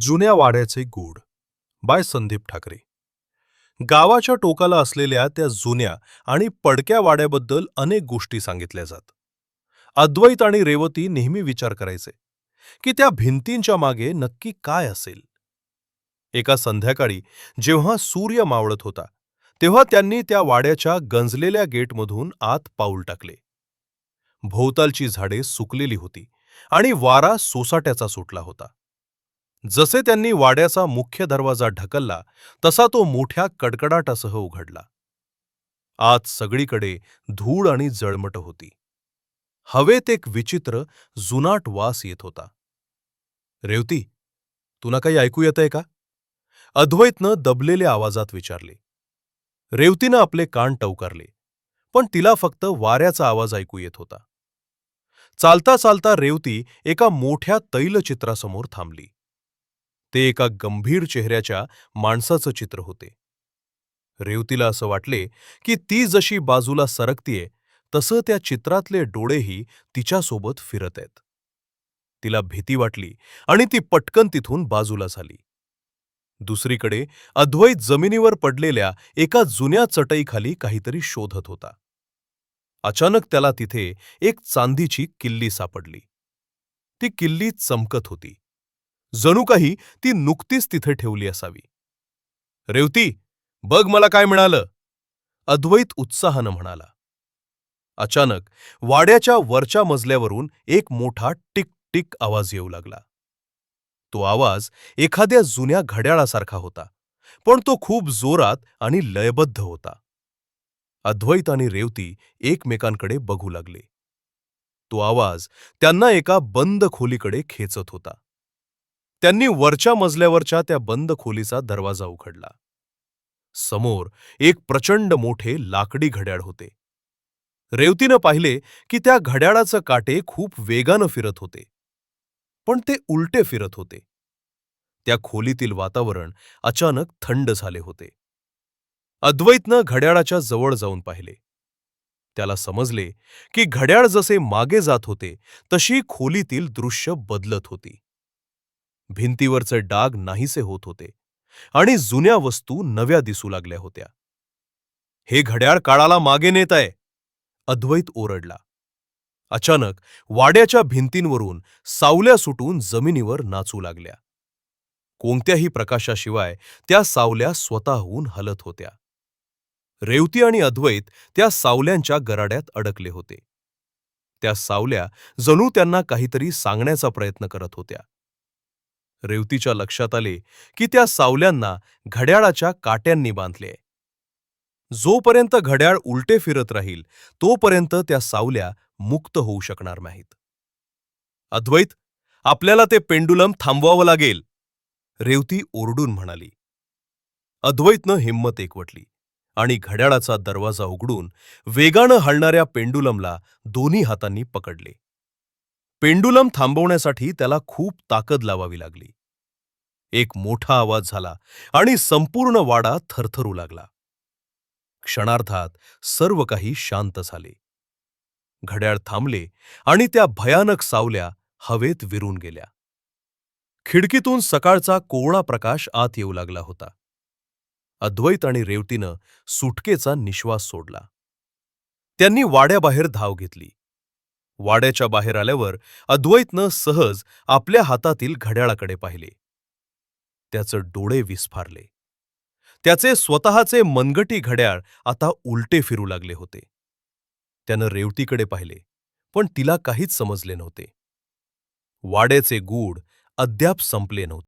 जुन्या वाड्याचे गूढ बाय संदीप ठाकरे. गावाच्या टोकाला असलेल्या त्या जुन्या आणि पडक्या वाड्याबद्दल अनेक गोष्टी सांगितल्या जात. अद्वैत आणि रेवती नेहमी विचार करायचे की त्या भिंतींच्या मागे नक्की काय असेल? एका संध्याकाळी जेव्हा सूर्य मावळत होता तेव्हा त्यांनी त्या वाड्याच्या गंजलेल्या गेटमधून आत पाऊल टाकले. भोवतालची झाडे सुकलेली होती आणि वारा सोसाट्याचा सुटला होता. जसे त्यांनी वाड्याचा मुख्य दरवाजा ढकलला तसा तो मोठ्या कडकडाटासह उघडला. आत सगळीकडे धूळ आणि जळमट होती. हवेत एक विचित्र जुनाट वास येत होता. रेवती तुला काही ऐकू येतंय का? अद्वैतनं दबलेल्या आवाजात विचारले. रेवतीनं आपले कान टवकारले पण तिला फक्त वाऱ्याचा आवाज ऐकू येत होता. चालता चालता रेवती एका मोठ्या तैलचित्रासमोर थांबली. ते एका गंभीर चेहऱ्याच्या माणसाचं चित्र होते. रेवतीला असं वाटले की ती जशी बाजूला सरकतीये तसं त्या चित्रातले डोळेही तिच्यासोबत फिरत आहेत. तिला भीती वाटली आणि ती पटकन तिथून बाजूला झाली. दुसरीकडे अद्वैत जमिनीवर पडलेल्या एका जुन्या चटईखाली काहीतरी शोधत होता. अचानक त्याला तिथे एक चांदीची किल्ली सापडली. ती किल्ली चमकत होती. जणू काही ती नुकतीच तिथे ठेवली असावी. रेवती बघ मला काय मिळालं. अद्वैत उत्साहानं म्हणाला. अचानक वाड्याच्या वरच्या मजल्यावरून एक मोठा टिक टिक आवाज येऊ लागला. तो आवाज एखाद्या जुन्या घड्याळासारखा होता पण तो खूप जोरात आणि लयबद्ध होता. अद्वैत आणि रेवती एकमेकांकडे बघू लागले. तो आवाज त्यांना एका बंद खोलीकडे खेचत होता. त्यांनी वरच्या मजल्यावरच्या त्या बंद खोलीचा दरवाजा उघडला. समोर एक प्रचंड मोठे लाकडी घड्याळ होते. रेवतीनं पाहिले की त्या घड्याळाचं काटे खूप वेगानं फिरत होते. पण ते उलटे फिरत होते. त्या खोलीतील वातावरण अचानक थंड झाले होते. अद्वैतनं घड्याळाच्या जवळ जाऊन पाहिले. त्याला समजले की घड्याळ जसे मागे जात होते तशी खोलीतील दृश्य बदलत होती. भिंतीवरचे डाग नाहीसे होत होते आणि जुन्या वस्तू नव्या दिसू लागल्या होत्या. हे घड्याळ काळाला मागे नेत आहे अद्वैत ओरडला. अचानक वाड्याच्या भिंतींवरून सावल्या सुटून जमिनीवर नाचू लागल्या. कोणत्याही प्रकाशाशिवाय त्या सावल्या स्वतःहून हलत होत्या. रेवती आणि अद्वैत त्या सावल्यांच्या गराड्यात अडकले होते. त्या सावल्या जणू त्यांना काहीतरी सांगण्याचा प्रयत्न करत होत्या. रेवतीच्या लक्षात आले की त्या सावल्यांना घड्याळाच्या काट्यांनी बांधले. जोपर्यंत घड्याळ उलटे फिरत राहील तोपर्यंत त्या सावल्या मुक्त होऊ शकणार नाहीत. अद्वैत आपल्याला ते पेंडुलम थांबवावं लागेल. रेवती ओरडून म्हणाली. अद्वैतनं हिंमत एकवटली आणि घड्याळाचा दरवाजा उघडून वेगानं हलणाऱ्या पेंडुलमला दोन्ही हातांनी पकडले. पेंडुलम थांबवण्यासाठी त्याला खूप ताकद लावावी लागली. एक मोठा आवाज झाला आणि संपूर्ण वाडा थरथरू लागला. क्षणार्धात सर्व काही शांत झाले. घड्याळ थांबले आणि त्या भयानक सावल्या हवेत विरून गेल्या. खिडकीतून सकाळचा कोवळा प्रकाश आत येऊ लागला होता. अद्वैत आणि रेवतीनं सुटकेचा निश्वास सोडला. त्यांनी वाड्याबाहेर धाव घेतली. वाड्याच्या बाहेर आल्यावर अद्वैतनं सहज आपल्या हातातील घड्याळाकडे पाहिले. त्याचं डोळे विस्फारले. त्याचे स्वतःचे मनगटी घड्याळ आता उलटे फिरू लागले होते. त्यानं रेवतीकडे पाहिले पण तिला काहीच समजले नव्हते. वाड्याचे गूढ अद्याप संपले नव्हते.